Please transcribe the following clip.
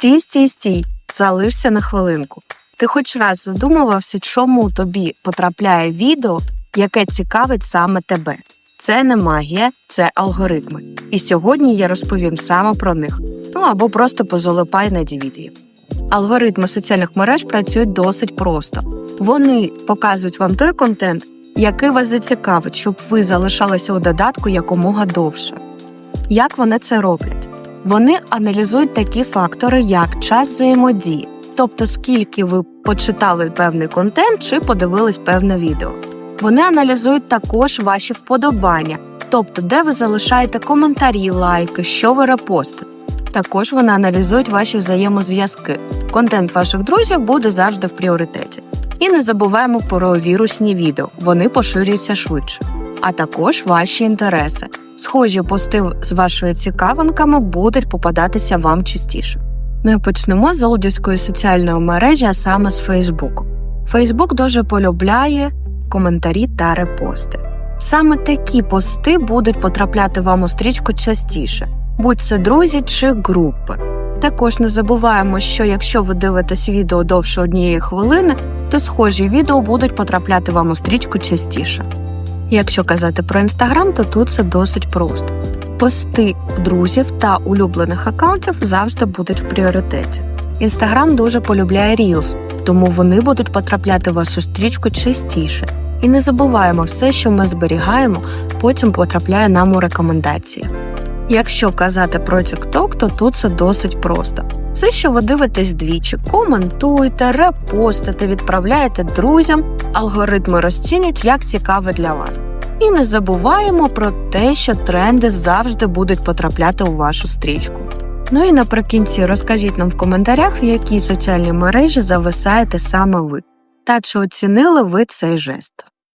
Стій, стій, стій, залишся на хвилинку. Ти хоч раз задумувався, чому тобі потрапляє відео, яке цікавить саме тебе. Це не магія, це алгоритми. І сьогодні я розповім саме про них. Ну або просто позалипай на DVD. Алгоритми соціальних мереж працюють досить просто. Вони показують вам той контент, який вас зацікавить, щоб ви залишалися у додатку якомога довше. Як вони це роблять? Вони аналізують такі фактори, як час взаємодії, тобто скільки ви почитали певний контент чи подивились певне відео. Вони аналізують також ваші вподобання, тобто де ви залишаєте коментарі, лайки, що ви репостите. Також вони аналізують ваші взаємозв'язки. Контент ваших друзів буде завжди в пріоритеті. І не забуваємо про вірусні відео, вони поширюються швидше. А також ваші інтереси. Схожі пости з вашими цікавинками будуть попадатися вам частіше. Ну і почнемо з аудіоської соціальної мережі, а саме з Фейсбуку. Фейсбук дуже полюбляє коментарі та репости. Саме такі пости будуть потрапляти вам у стрічку частіше, будь це друзі чи групи. Також не забуваємо, що якщо ви дивитесь відео довше однієї хвилини, то схожі відео будуть потрапляти вам у стрічку частіше. Якщо казати про інстаграм, то тут це досить просто. Пости друзів та улюблених аккаунтів завжди будуть в пріоритеті. Інстаграм дуже полюбляє Reels, тому вони будуть потрапляти в вашу стрічку частіше. І не забуваємо, все, що ми зберігаємо, потім потрапляє нам у рекомендації. Якщо казати про TikTok, то тут це досить просто. Все, що ви дивитесь двічі, коментуєте, репостите, відправляєте друзям, алгоритми розцінюють як цікаве для вас. І не забуваємо про те, що тренди завжди будуть потрапляти у вашу стрічку. Ну і наприкінці розкажіть нам в коментарях, в якій соціальній мережі зависаєте саме ви, та чи оцінили ви цей жест.